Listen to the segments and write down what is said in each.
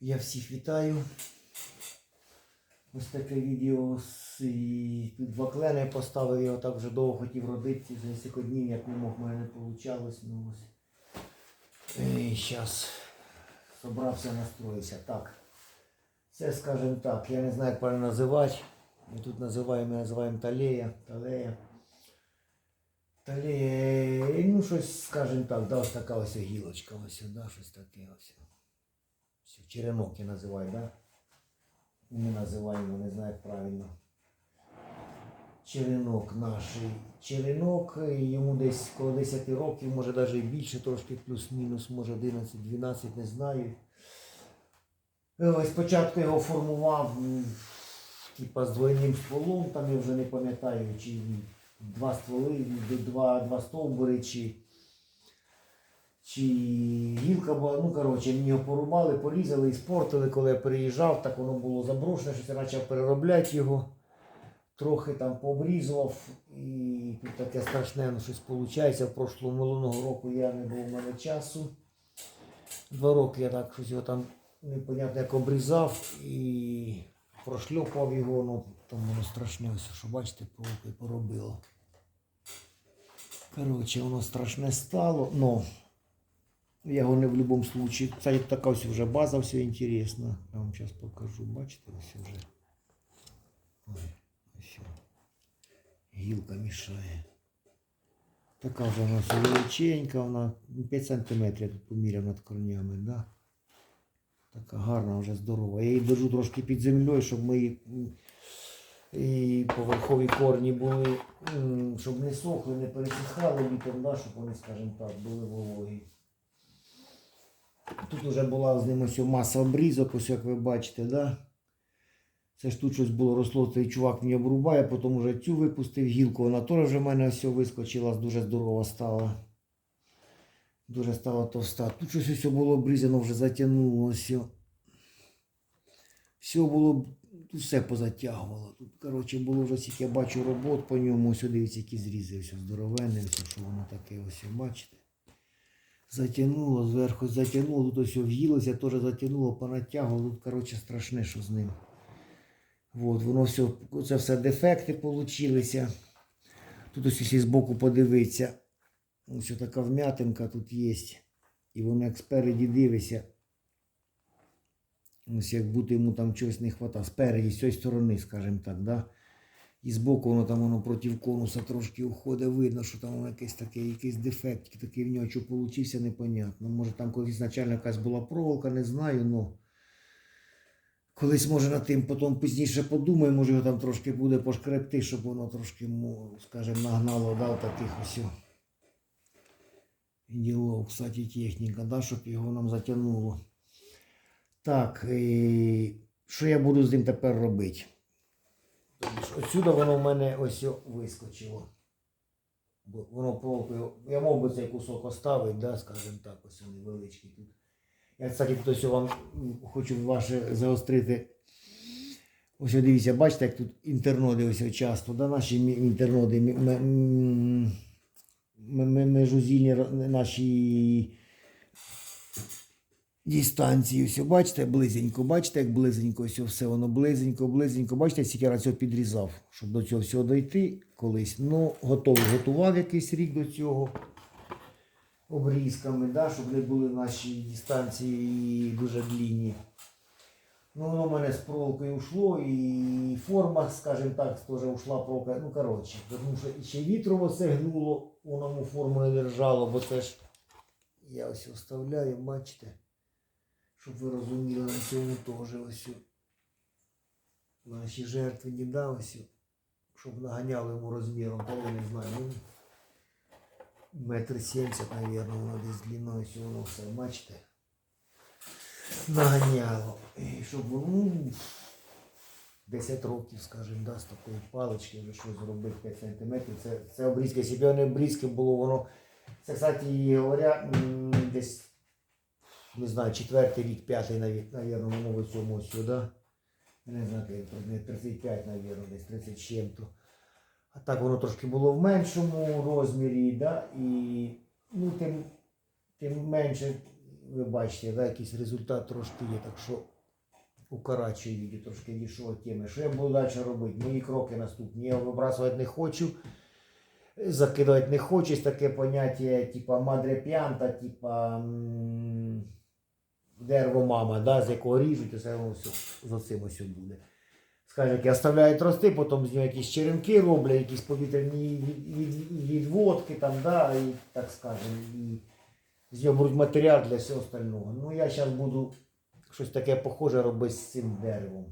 Я всіх вітаю. Ось таке відео з тут два клени поставив, я так вже довго хотів робити, за кілька днів, як не мог, в мене не вийшло. Ну. Зараз собрався, настроївся. Так. Це, скажімо так, я не знаю, як правильно називати. Ми тут називаємо, ми називаємо талея, талея. Талея, ну щось, скажімо так, да, ось така ось гілочка, ось, да, щось таке ось. Черенок я називаю, да? Не називаємо, не знаю як правильно. Черенок наш. Черенок, йому десь коло 10 років, може навіть більше, трошки плюс-мінус, може 11-12, не знаю. Спочатку його формував типа з двойним стволом, там я вже не пам'ятаю, чи два стволи, два, два стовбури, чи, чи гілка була. Ну, коротше, мені його порубали, порізали і спортили, коли я переїжджав, так воно було заброшене, щось я почав переробляти його. Трохи там пообрізував і тут таке страшне ну, щось виходить. В прошлому минулого року я не було в мене часу. Два роки я так щось його там непонятно як обрізав і прошльопав його, ну там воно страшне, ось, що бачите, поробило. Коротше, воно страшне стало, но я його не в будь-якому случае. Кстати, така ось вже база, все інтересно. Я вам зараз покажу, бачите, ось вже. Ой, ось. Гілка мішає. Така вже вона все величенька, вона 5 см я поміряв над корнями, да? Така гарна, вже здорова. Я її держу трошки під землею, щоб мої м, і поверхові корні були, щоб не сохли, не пересихали літом, да, щоб вони, скажімо так, були вологі. Тут вже була з ним ось маса обрізок, ось як ви бачите, да? Це ж тут щось було росло, цей чувак мені обрубає, потім вже цю випустив гілку, вона теж в мене все вискочила, дуже здорова стала. Дуже стала товста. Тут щось все було обрізано, вже затягнуло все. Було, тут все позатягувало. Тут, коротше, було вже скільки я бачу робот по ньому. Ось дивіться, які зрізи, все здоровенне, все, що воно таке, ось бачите. Затягнуло, зверху затягнуло, тут ось в'їлося, теж затягнуло, понатягувало. Тут, коротше, страшне, що з ним. От, воно все, це все дефекти получилися. Тут ось якщо збоку подивитися. Ось така вм'ятинка тут є. І воно як спереді дивиться. Ось як будто йому там чогось не вистачає. Спереді, з цієї сторони, скажімо так, да? І збоку воно там воно проти конуса трошки уходить, видно, що там воно якийсь такий, якийсь дефект, такий в нього що получився, непонятно. Може там колись ізначально якась була проволока, не знаю, но колись може над тим потім пізніше подумаю, може його там трошки буде пошкребти, щоб воно трошки, скажімо, нагнало, дав таких ось. Діло, кстати, техніка, да, щоб його нам затягнуло. Так, і що я буду з ним тепер робити? Отсюди воно в мене ось вискочило. Бо Воно проволокою. Я мав би цей кусок оставити, да, скажімо так, ось він невеличкий тут. Я, кстати, тут ось вам хочу ваше заострити. Ось дивіться, бачите, як тут інтерноди ось часто, да, наші інтерноди. межузільні наші дистанції. Все, бачите, близенько, бачите, як близенько, все, все воно близенько, близенько. Бачите, скільки раз цього підрізав, щоб до цього всього дойти колись. Ну, готовий, готував якийсь рік до цього обрізками, да, щоб не були наші дистанції дуже длінні. Ну, воно в мене з проволокою йшло, і форма, скажімо так, теж ушла проволока. Ну, коротше, тому що ще вітрово це гнуло, воно му форму не держало, бо це ж я ось оставляю, бачите, щоб ви розуміли, на цьому теж ось. Наші жертви не дав ось, щоб наганяли йому розміром, того не знаю. Ну, метр сімдесят, мабуть, воно десь длиною, воно все, бачите наганяло. І щоб ну, 10 років, скажімо, да, з такої палички вже щось зробити 5 сантиметрів. Це, це обрізка. Якщо б не обрізки було, воно. Це, кстати, говоря, десь, не знаю, четвертий рік, п'ятий, навірно, воно цьому сюди. Не знаю, 35, навірно, десь 30 чим-то. А так воно трошки було в меншому розмірі, да? і ну, тим, тим менше ви бачите, да, якийсь результат трошки є, так що укорачую відео, трошки від теми. Що я буду далі робити? Мої кроки наступні. Я вибрасувати не хочу, закидувати не хочу. Таке поняття, типа мадре п'янта, типа дерево мама, да, з якого ріжуть, це воно все, з цим ось буде. Як оставляють рости, потім з нього якісь черенки роблять, якісь повітряні від- від- відводки, там, да, і, так скажемо, і з нього беруть матеріал для всього остального. Ну, я зараз буду щось таке похоже робити з цим деревом.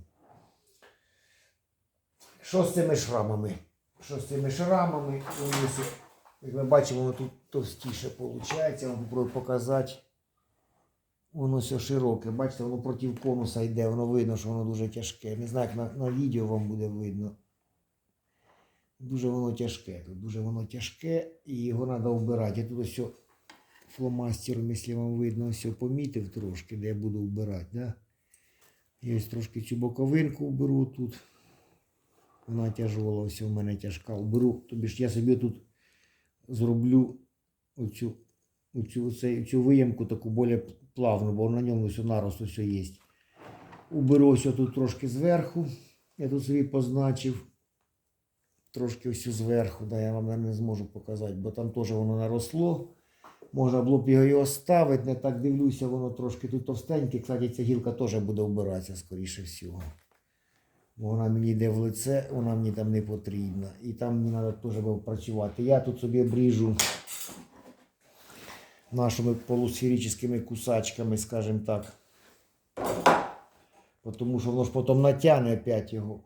Що з цими шрамами? Що з цими шрамами? Як ми бачимо, воно тут товстіше виходить. Я вам попробую показати. Воно все широке. Бачите, воно проти конуса йде, воно видно, що воно дуже тяжке. Не знаю, як на, на відео вам буде видно. Дуже воно тяжке. Тут дуже воно тяжке і його треба вбирати. Я тут ось фломастером, якщо вам видно, все помітив трошки, де я буду вбирати. Да? Я ось трошки цю боковинку вберу тут. Вона тяжола, ось у мене тяжка. Вберу, тобі ж я собі тут зроблю оцю, оцю, оцей, цю виємку таку більш плавну, бо на ньому все нарост все є. Уберу ось тут трошки зверху. Я тут собі позначив. Трошки ось зверху, да, я вам не зможу показати, бо там теж воно наросло. Можна було б його і оставити, не так дивлюся, воно трошки тут товстеньке. Кстати, ця гілка теж буде вбиратися, скоріше всього. Бо вона мені йде в лице, вона мені там не потрібна. І там мені треба теж працювати. Я тут собі обріжу нашими полусферическими кусачками, скажімо так. Тому що воно ж потім натягне опять його.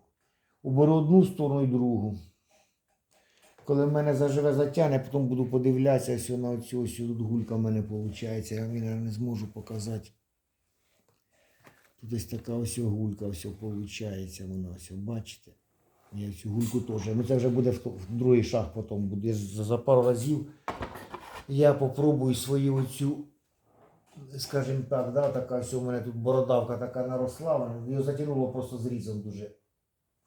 Уберу одну сторону і другу. Коли в мене заживе затягне, потім буду подивлятися все на оцю ось тут гулька в мене виходить. Я вам не зможу показати. Тут ось така ось гулька все виходить. Вона ось, бачите? Я цю гульку теж. Ну це вже буде в, другий шаг потім буде. За пару разів я попробую свою оцю, скажімо так, да, така ось у мене тут бородавка така наросла, її затягнуло просто зрізом дуже.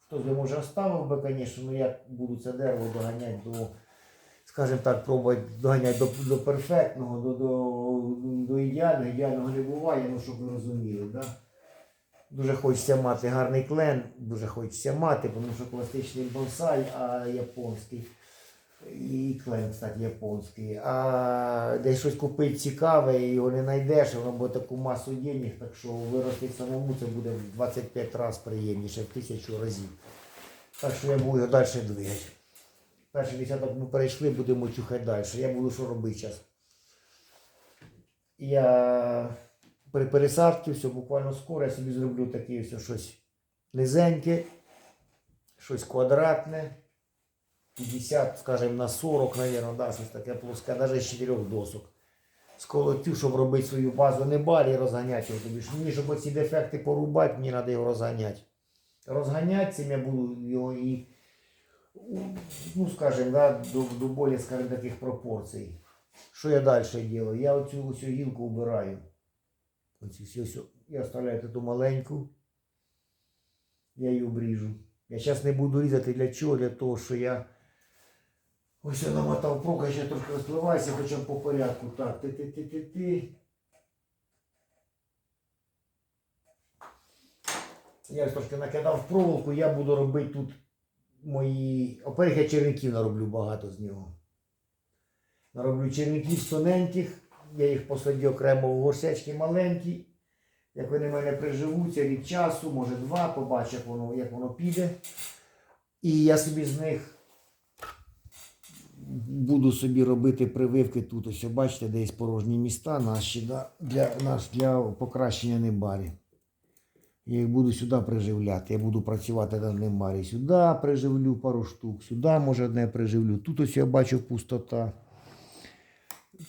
Хтось би може оставив би, звісно, але я буду це дерево доганяти до, скажімо так, пробувати доганяти до, до перфектного, до, до, до ідеального. Ідеального не буває, ну щоб ви розуміли. Да? Дуже хочеться мати гарний клен, дуже хочеться мати, тому що класичний бонсай, а японський. І клен, кстати, японський. А десь щось купити цікаве і його не знайдеш, воно буде таку масу денег, так що вирости самому це буде в 25 разів приємніше, в тисячу разів. Так що я буду його далі двигати. Перший десяток ми перейшли, будемо чухати далі. Я буду що робити зараз. Я при пересадці, все буквально скоро я собі зроблю таке щось низеньке, щось квадратне. 50, скажем, на 40, наверное, да, щось таке плоске, навіть з 4 досок. Сколотю, щоб робити свою базу не барі, розганяти його. Тобі мені, щоб оці дефекти порубати, мені треба його розганяти. Розганяти цим я буду його і, ну, скажем, да, до, до более, скажем, таких пропорцій. Що я далі роблю? Я оцю, оцю гілку вбираю. Я оставляю таку маленьку. Я її обріжу. Я зараз не буду різати для чого? Для того, що я ось я намотав прока, ще трошки розпливаюся, хоча б по порядку. Так, ти-ти-ти-ти-ти. Я трошки накидав проволоку, я буду робити тут мої. Оперед я черенків нароблю багато з нього. Нароблю черенків тоненьких, я їх посадю окремо в горшечки маленькі. Як вони в мене приживуться рік часу, може два, побачу, як воно, як воно піде. І я собі з них буду собі робити прививки тут. Ось бачите, де є порожні міста наші да, для, наш, для покращення небарі. Я їх буду сюди приживляти. Я буду працювати над небарі. Сюди приживлю пару штук, сюди, може, одне приживлю. Тут ось я бачу пустота.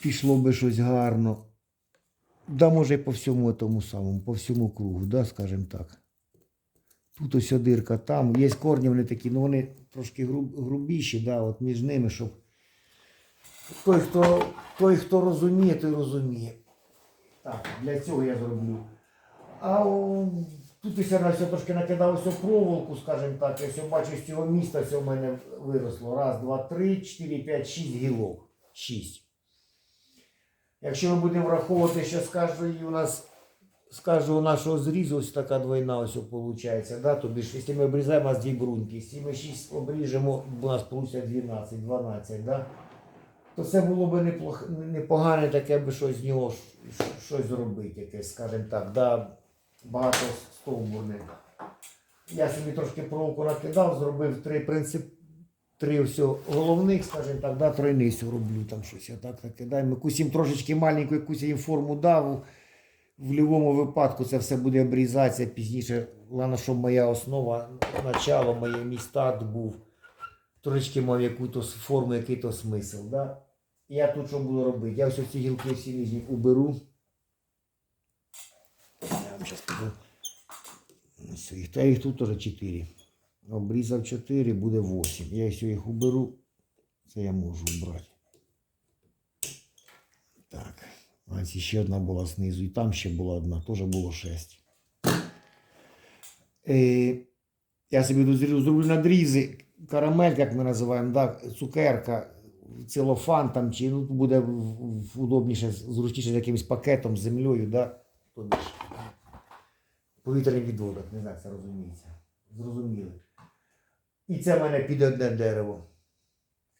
Пішло би щось гарно. Да, може, по всьому тому самому, по всьому кругу, да, скажімо так. Тут ось дирка, там. Є корні, вони такі, ну вони трошки грубіші, да, от між ними, щоб той, хто, той, хто розуміє, той розуміє. Так, для цього я зроблю. А тут я все трошки накидав проволоку, скажімо так, я все бачу з цього міста, все в мене виросло. Раз, два, три, чотири, п'ять, шість гілок. Шість. Якщо ми будемо враховувати, що з кожної у нас з кожного нашого зрізу ось така двойна ось виходить, да? тобі ж, якщо ми обрізаємо у нас дві бруньки, якщо ми 6 обріжемо, у нас вийде 12, 12, да? То це було б неплох, непогане таке би щось з нього щось зробити, якесь, скажімо так, да? багато стовбурне. Я собі трошки проволоку накидав, зробив три принцип, три все головних, скажімо так, да, тройницю роблю там щось. Я так накидаю. Якусь їм трошечки маленьку, якусь їм форму дав. В будь-якому випадку це все буде обрізатися пізніше. Головне, щоб моя основа, начало, моє мій старт був. Трошечки мав якусь форму, який-то смисл. Да? Я тут що буду робити? Я ось ці гілки всі нижні уберу. Я вам зараз покажу. Та їх тут теж 4. Обрізав 4, буде 8. Я якщо їх уберу, це я можу убрати. Так. Ось ще одна була знизу, і там ще була одна, теж було 6. Е, я собі зроблю надрізи, карамель, як ми називаємо, да, цукерка, целофан там, чи ну, буде удобніше, зручніше з якимось пакетом, з землею, да, тобі ж повітряний відводок, не знаю, це розуміється. Зрозуміли. І це в мене під одне дерево.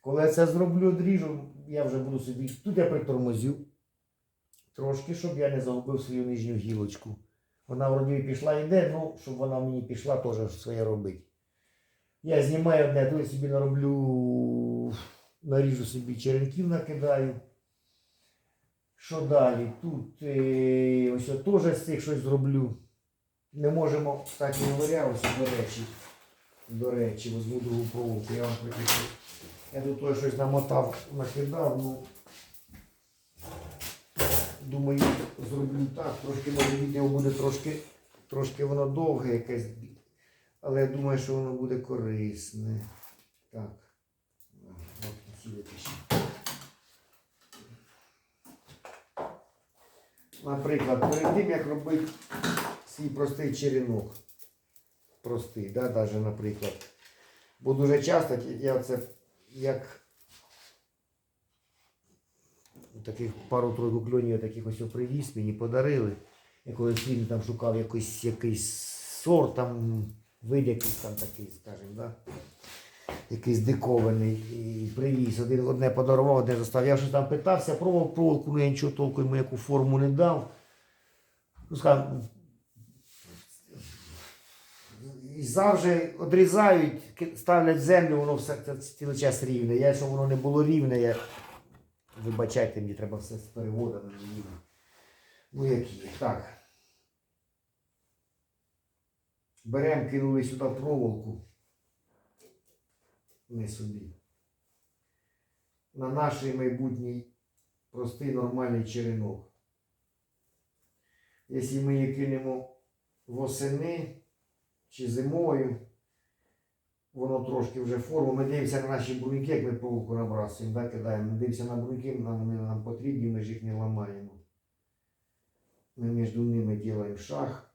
Коли я це зроблю, одріжу, я вже буду собі. Тут я притормозю трошки, щоб я не загубив свою нижню гілочку. Вона вроді пішла йде, ну, щоб вона мені пішла, теж своє робить. Я знімаю одне, тут я собі нароблю, наріжу собі черенків, накидаю. Що далі? Тут е, ось теж з цих щось зроблю. Не можемо, кстати говоря, ось до речі. До речі, візьму другу проволоку, я вам прикріплю. Я тут той щось намотав, накидав, ну думаю, зроблю так. Трошки може відео буде трошки, трошки воно довге якесь, але я думаю, що воно буде корисне. Так. Сюди пишіть. Наприклад, перед тим, як робити свій простий черенок. Простий, да, даже, наприклад. Бо дуже часто я це як таких пару-тройку кльонів таких ось привіз, мені подарили. Я колись він там шукав якийсь, якийсь сорт, там, вид якийсь там такий, скажімо, да? Якийсь дикований. І привіз. Один, одне подарував, одне застав. Я вже там питався, пробував проволоку, ну я нічого толку йому яку форму не дав. Ну, скажімо, і завжди відрізають, ки- ставлять землю, воно все це цілий час рівне. Я, щоб воно не було рівне, я... вибачайте, мені треба все з переводами рівне. Ну які. Так. Беремо, кинули сюди проволоку. Не собі. На наш майбутній простий нормальний черенок. Якщо ми її кинемо восени, чи зимою. Воно трошки вже форму. Ми дивимося на наші бруньки, як ми проволоку набрасуємо, да, кидаємо. Ми дивимося на нам вони нам потрібні, ми ж їх не ламаємо. Ми між ними робимо шаг.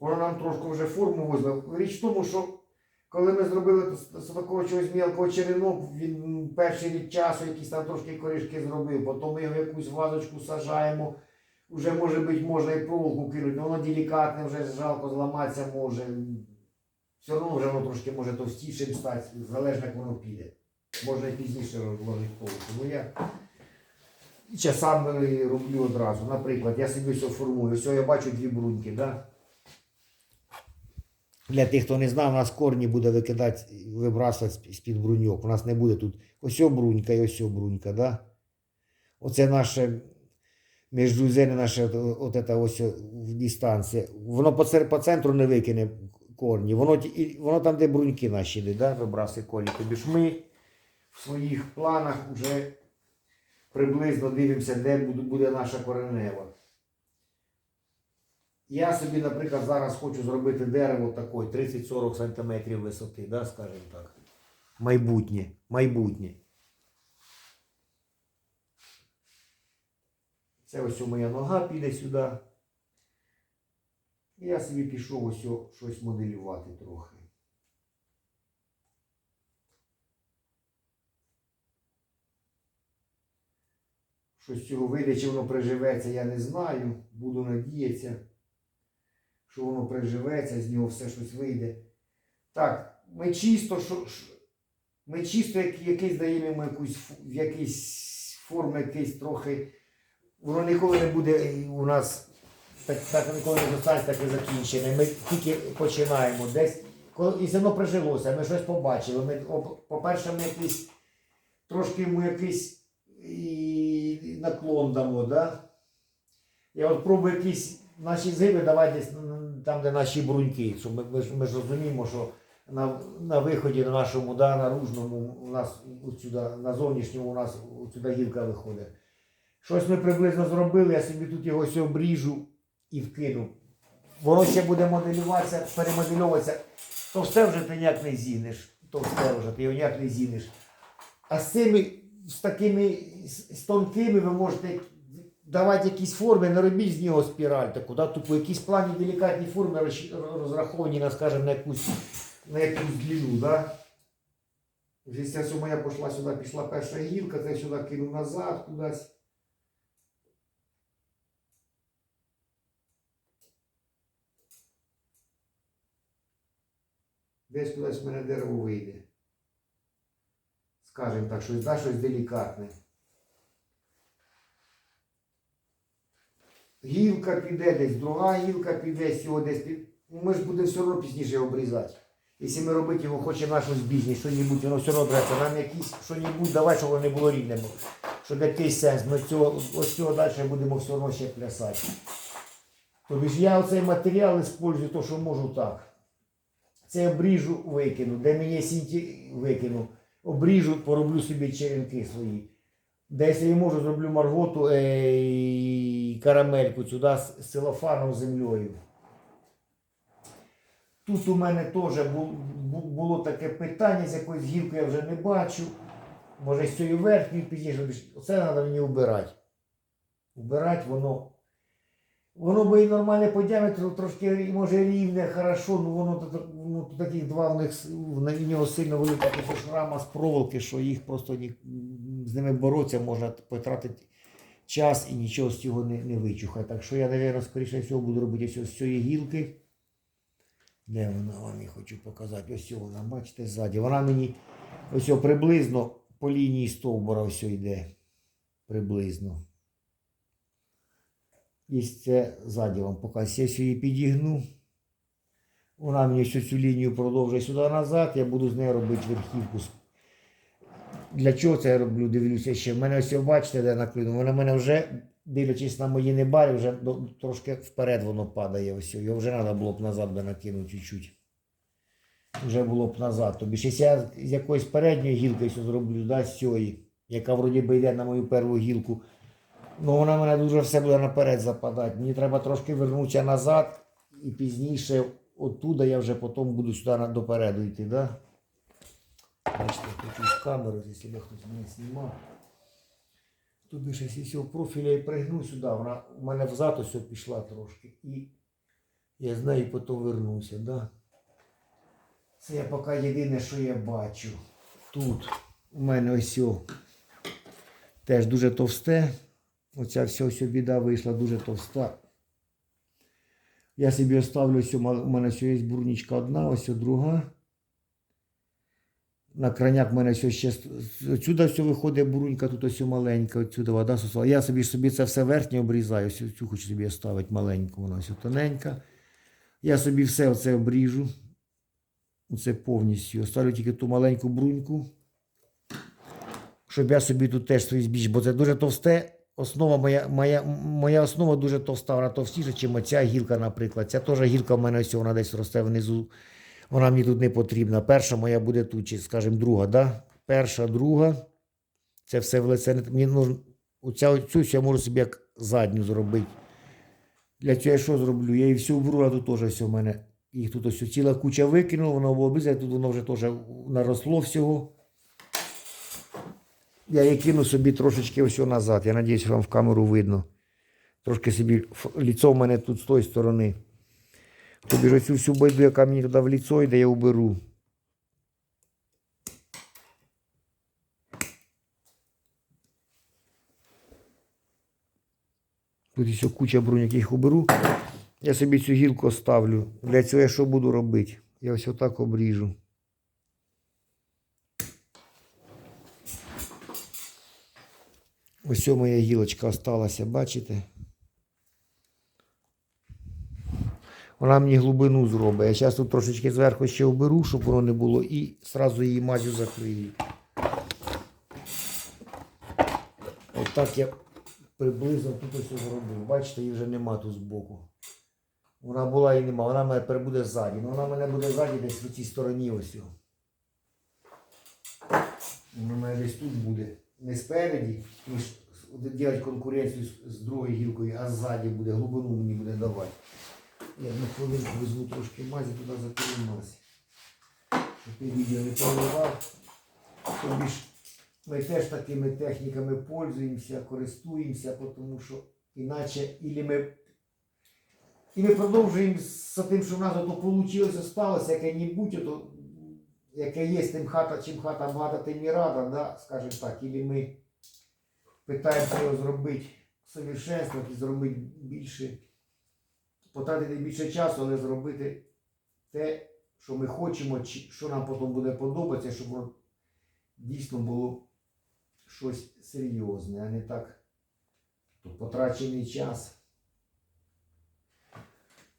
Воно нам трошки вже форму визвав. Річ в тому, що коли ми зробили чогось мілкого черенок, він перший рік часу якісь там трошки корішки зробив, потім ми його якусь вазочку сажаємо. Уже може бути можна і проволоку кинути, воно делікатне, вже жалко зламатися може. Все одно вже воно трошки може товстішим стати, залежно як воно піде. Можна і пізніше розложити проволоку. Ну я часами роблю одразу. Наприклад, я собі все формую. Ось я бачу дві бруньки, да? Для тих, хто не знав, у нас корні буде викидати, вибрасувати з-під бруньок. У нас не буде тут ось брунька і ось брунька, да? Оце наше міжжузене наше от это ось в дистанції. Воно по, по центру не викине корні. Воно, і- воно там, де бруньки наші йдуть, да, вибрасує корні. Тобі ж ми в своїх планах вже приблизно дивимося, де буде наша коренева. Я собі, наприклад, зараз хочу зробити дерево такої 30-40 см висоти, да, скажімо так. Майбутнє. Майбутнє. Це ось моя нога піде сюди. І я собі пішов ось щось моделювати трохи. Що з цього вийде, воно приживеться, я не знаю. Буду надіятися, що воно приживеться, з нього все щось вийде. Так, ми чисто, що, ми чисто як, якийсь даємо йому якусь в якийсь якийсь трохи. Воно ніколи не буде у нас так, так ніколи не достанеться таке закінчене. Ми тільки починаємо десь. Коли, і все одно прижилося, ми щось побачили. Ми, по-перше, ми якийсь трошки йому якийсь і наклон дамо, да? Я от пробую якісь наші зиби давати десь м, там, де наші бруньки. Ми, ми, ми ж розуміємо, що на, на виході на нашому, да, наружному, у нас сюди, на зовнішньому у нас сюди гілка виходить. Щось ми приблизно зробили, я собі тут його обріжу і вкину. Воно ще буде моделюватися, перемодельовуватися. Товсте вже ти ніяк не зінеш. Товсте вже, ти його ніяк не зінеш. А з цими, з такими з тонкими ви можете давати якісь форми, не робіть з нього спіраль таку, да, тупо якісь плані делікатні форми розраховані на, скажімо, на якусь, на якусь длину, да? Все моя пішла сюди, пішла перша гілка, це сюди кинув назад кудись. Десь кудись в мене дерево вийде. Скажемо так, щось, да, щось делікатне. Гілка піде десь, друга гілка піде, з десь під. Ну, Ми ж будемо все одно пізніше обрізати. Якщо ми робити його хочемо нашу бізнес, що-небудь, воно все одно береться. Нам якісь що-небудь давай, щоб воно не було рівним. Щоб якийсь сенс. Ми цього, ось цього далі будемо все одно ще плясати. Тобто ж я оцей матеріал використовую, то, що можу так. Це обріжу, викину, де мені сінті викину, обріжу, пороблю собі черенки свої. Десь я можу, зроблю марготу е, і карамельку сюди з целофаном землею. Тут у мене теж бу- бу- було таке питання, з якоюсь гілкою я вже не бачу. Може з цією верхньою пізніше. Оце треба мені вбирати. Вбирати воно. Воно би і нормальне по діаметру, трошки може рівне, хорошо, ну воно ну, таких два в них на нього сильно велика шрама з проволоки, що їх просто ні, з ними боротися можна потратити час і нічого з цього не, не вичухати. Так що я, мабуть, скоріше всього буду робити ось з цієї гілки. Де вона вам я хочу показати? Ось вона, бачите, ззаді. Вона мені ось приблизно по лінії стовбура ось йде. Приблизно. І це ззаді вам покажу. Я її підігну. Вона мені всю цю лінію продовжує сюди назад. Я буду з нею робити верхівку. Для чого це я роблю? Дивлюся ще. В мене ось, бачите, де наклину. Вона в мене вже, дивлячись на мої небарі, вже трошки вперед воно падає. Ось. Його вже треба було б назад би накинути чуть-чуть. Вже було б назад. Тобі якщо я з якоїсь передньої гілки все зроблю, да, з цієї, яка вроді би йде на мою першу гілку, ну вона мене дуже все буде наперед западати. Мені треба трошки вернутися назад і пізніше оттуда я вже потім буду сюди допереду йти. Да? Бачите, хочу з камеру, якщо б хтось мене знімав. Ж якщо цього профіля і пригну сюди, вона у мене взад ось пішла трошки. І я з нею потім вернуся. Да? Це я поки єдине, що я бачу. Тут у мене ось теж дуже товсте. Оця вся ось біда вийшла дуже товста. Я собі оставлю ось, у мене ось є бурнічка одна, ось друга. На краняк в мене ось ще отсюди все виходить бурунька, тут ось маленька, отсюди вода сосала. Я собі собі це все верхнє обрізаю, цю хочу собі оставити маленьку, вона ось тоненька. Я собі все оце обріжу. Оце повністю. Оставлю тільки ту маленьку бруньку. Щоб я собі тут теж свій збіж, бо це дуже товсте. Основа моя, моя, моя основа дуже товста, вона товстіша, ніж ця гілка, наприклад. Ця теж гілка в мене ось вона десь росте внизу. Вона мені тут не потрібна. Перша моя буде тут, чи, скажімо, друга. Да? Перша, друга. Це все в лице. Мені нужно, оця, оцю я можу собі як задню зробити. Для цього я що зроблю? Я її всю вберу, а тут теж все в мене. Їх тут ось ціла куча викинула, воно обрізане, тут воно вже теж наросло всього. Я її кину собі трошечки ось назад. Я сподіваюся, вам в камеру видно. Трошки собі ліцо в мене тут з тої сторони. Тобі ж оцю всю байду, яка мені туди в ліцо йде, я уберу. Тут ще куча брунь, яких уберу. Я собі цю гілку оставлю. Для цього я що буду робити? Я ось отак обріжу. Ось моя гілочка осталася, бачите? Вона мені глибину зробить. Я зараз тут трошечки зверху ще оберу, щоб воно не було, і одразу її мазю закрию. Отак я приблизно тут ось зробив. Бачите, її вже нема тут збоку. Вона була і нема, вона мене тепер буде ззаді. Ну вона мене буде ззаді десь в цій стороні ось. Вона мене десь тут буде. Не спереді, ніж робити конкуренцію з другою гілкою, а ззаді буде, глибину мені буде давати. Я одну хвилинку візьму трошки мазі, туди закрию мазі. Щоб ти відео не поливав. Тобі ж ми теж такими техніками пользуємося, користуємося, тому що іначе ілі ми, і ми продовжуємо з тим, що в нас ото вийшло, сталося, яке-небудь, яке є, тим хата, чим хата багата, тим і рада, да? скажімо так, ілі ми питаємося його зробити совершенствувати, зробити більше, потратити більше часу, але зробити те, що ми хочемо, що нам потім буде подобатися, щоб воно дійсно було щось серйозне, а не так то потрачений час.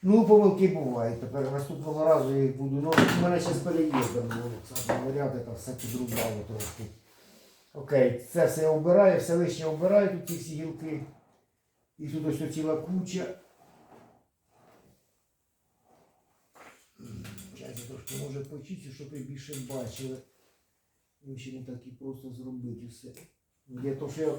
Ну, помилки бувають. Тепер наступного разу я їх буду. Ну, у мене ще з переїздом було. Це наряди та все підрубало трошки. Окей, це все я обираю, все лише обираю тут ці всі гілки. І тут ось ціла куча. Зараз я трошки може почистю, щоб ви більше бачили. Ну, ще не так і просто зробити все. Для того, що я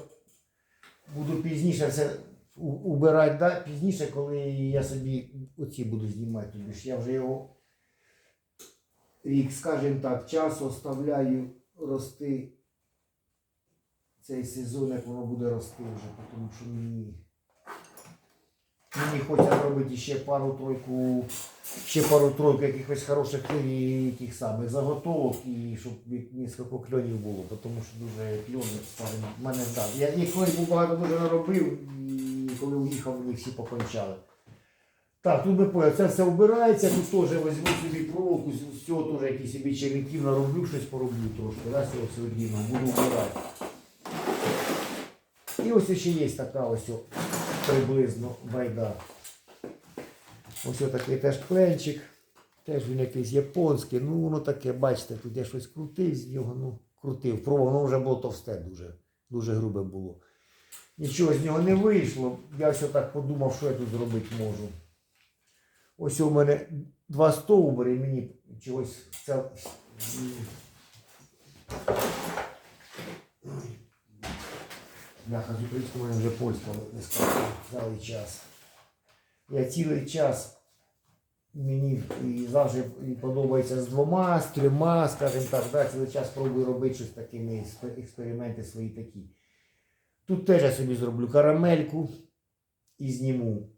буду пізніше все убирати да, пізніше, коли я собі оці буду знімати. Тобі ж я вже його рік, скажімо так, часу оставляю рости цей сезон, як воно буде рости вже, тому що мені, мені хочеться зробити ще пару-тройку, ще пару-тройку якихось хороших і тих самих заготовок, і щоб несколько кльонів було, тому що дуже кльони скажімо, в мене так. Я їх колись багато дуже наробив, і коли уїхав, вони всі покончали. Так, тут ми поняли, це все вбирається, тут теж візьму собі проволоку, з цього теж якісь собі червяків нароблю, щось пороблю трошки, да, з цього сьогодні буду вбирати. І ось ще є така ось приблизно байда. Ось такий теж кленчик. Теж він якийсь японський. Ну воно таке, бачите, тут я щось крутив з нього, ну, крутив. Про воно вже було товсте дуже, дуже грубе було. Нічого з нього не вийшло. Я все так подумав, що я тут зробити можу. Ось у мене два стовбури, мені чогось це. Бляха, з українською мене вже польська не цілий час. Я цілий час мені і завжди подобається з двома, з трьома, скажімо так, да, цілий час пробую робити щось ексper- експерименти свої такі. Тут теж я собі зроблю карамельку і зніму.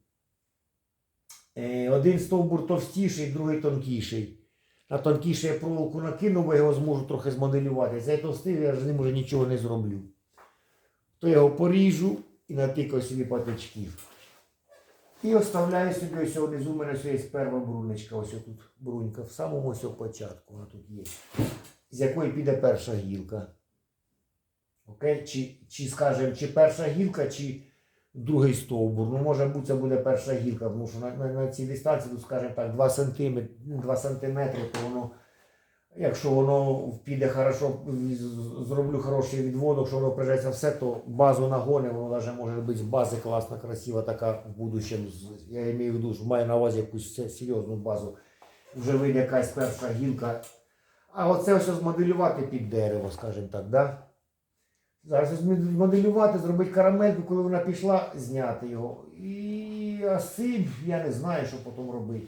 Е, один стовбур товстіший, другий тонкіший. На тонкіший я проволоку накину, бо я його зможу трохи змоделювати. Цей товстий я ж ним уже нічого не зроблю. То я його поріжу і натикаю собі патичків. І оставляю собі ось внизу у мене ось є перша брунечка, ось тут брунька, в самому ось початку вона тут є. З якої піде перша гілка. Окей? Чи, чи скажемо, чи перша гілка, чи другий стовбур. Ну, може бути, це буде перша гілка, тому що на, на, на цій дистанції, тут, скажімо так, 2 см, 2 сантиметри, то воно, якщо воно піде хорошо, зроблю хороший відводок, що воно прижеться все, то базу нагони, воно навіть може бути з бази класна, красива така в будущем. Я маю в виду, маю на увазі якусь серйозну базу. Вже вийде якась перша гілка. А оце все змоделювати під дерево, скажімо так, да? Зараз змоделювати, зробити карамельку, коли вона пішла, зняти його. І а сиб, я не знаю, що потім робити.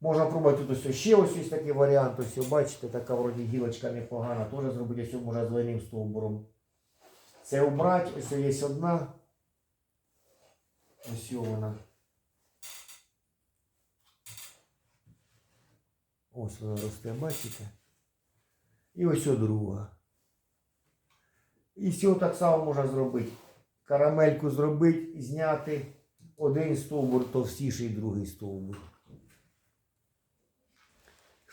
Можна пробувати тут ось ще ось, ось такий варіант. Ось, бачите, така вроді гілочка непогана. Теж зробити ось може з двойним стовбуром. Це убрати, ось є одна. Ось вона. Ось вона росте, бачите? І ось друга. І цього так само можна зробити карамельку зробити, зняти один стовбур товстіший, другий стовбур.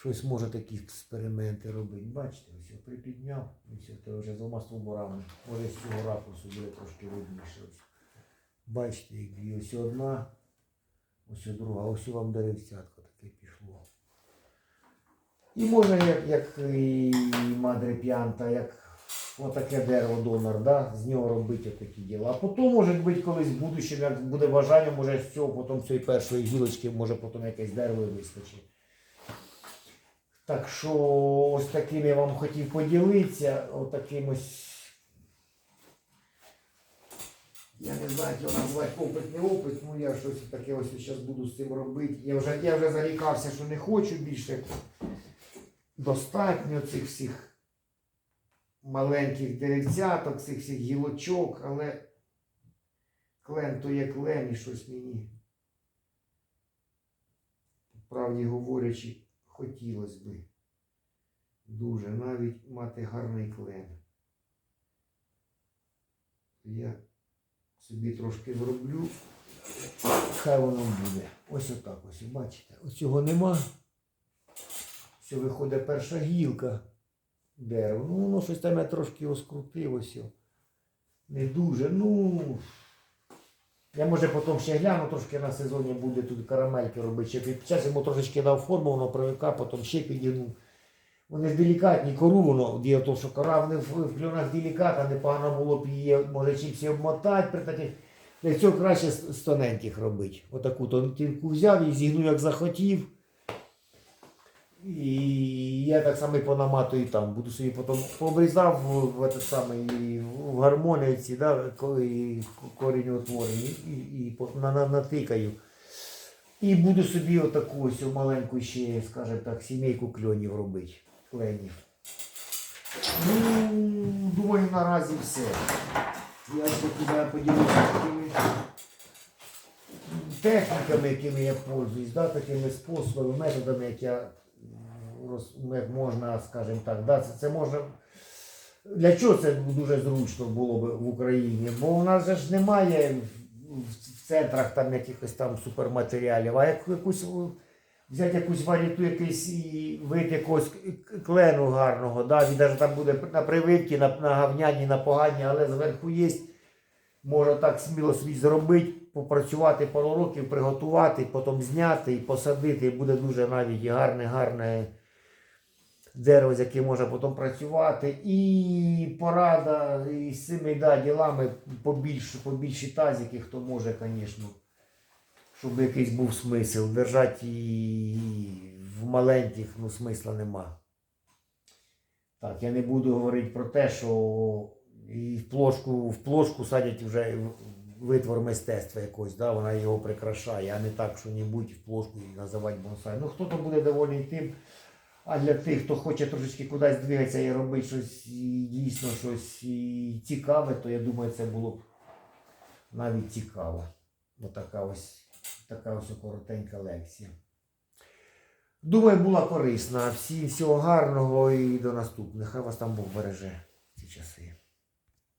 Щось може такі експерименти робити. Бачите, ось припідняв, все, це вже з двома стовбурами. Може з цього ракурсу буде трошки видніше. Бачите, як. Ось одна, ось друга, ось вам деревцятко таке пішло. І можна, як, як і Мадре Піанта, як отаке дерево донор, да? з нього робити такі діла. А потім, може бути, колись в будущому, як буде бажання, може з цього, потім цієї першої гілочки, може потім якесь дерево і вискочить. Так що ось таким я вам хотів поділитися, отаким ось. Я не знаю, як його назвати опит, не опит, ну я щось таке ось зараз буду з цим робити. Я вже, я вже зарікався, що не хочу більше. Достатньо цих всіх маленьких деревцяток, цих всіх гілочок, але клен то є клен і щось мені. Правді говорячи, хотілося би дуже навіть мати гарний клен. Я собі трошки зроблю. Хай воно буде. Ось отак ось, бачите. Ось цього нема. Все виходить перша гілка дерева. Ну, воно щось там я трошки розкрутилося. Не дуже. Ну. Я може потім ще гляну, трошки на сезоні буде тут карамельки робити. Ще під час йому трошечки дав форму, воно привика, потім ще підігнув. Вони ж делікатні, кору воно, діє то, що кора вони в, кльонах делікатна, непогано було б її, може чіпсі обмотати при таких. Для цього краще з тоненьких робити. Отаку тонкінку взяв і зігнув, як захотів. І я так само і понаматую там. Буду собі потім пообрізав в, в, гармоніці, да, корінь утворений, і, і, по- на, на, натикаю. І буду собі отаку ось маленьку ще, скажімо так, сімейку кльонів робити. Кленів. Ну, думаю, наразі все. Я хотів поділитися такими техніками, якими я пользуюсь, да, такими способами, методами, як я можна, скажімо так, да, це, це можна. Для чого це дуже зручно було б в Україні? Бо у нас же ж немає в, центрах там якихось там суперматеріалів, а як якусь взяти якусь варіту, якийсь і вид якогось клену гарного, да, він навіть там буде на прививці, на, на гавняні, на погані, але зверху є. Можна так сміло собі зробити, попрацювати пару років, приготувати, потім зняти і посадити. Буде дуже навіть гарне, гарне дерево, з яким можна потім працювати. І порада і з цими да, ділами побільше, побільші тазики, хто може, звісно, щоб якийсь був смисл. Держати і в маленьких ну, смисла нема. Так, я не буду говорити про те, що і в плошку, в плошку садять вже витвор мистецтва якось, да, вона його прикрашає, а не так, що небудь в плошку називати бонсай. Ну хто-то буде доволі тим. А для тих, хто хоче трошечки кудись двигатися і робити щось і дійсно щось і цікаве, то я думаю, це було б навіть цікаво. Отака ось така ось коротенька лекція. Думаю, була корисна. Всім всього гарного і до наступних. Хай вас там Бог береже ці часи.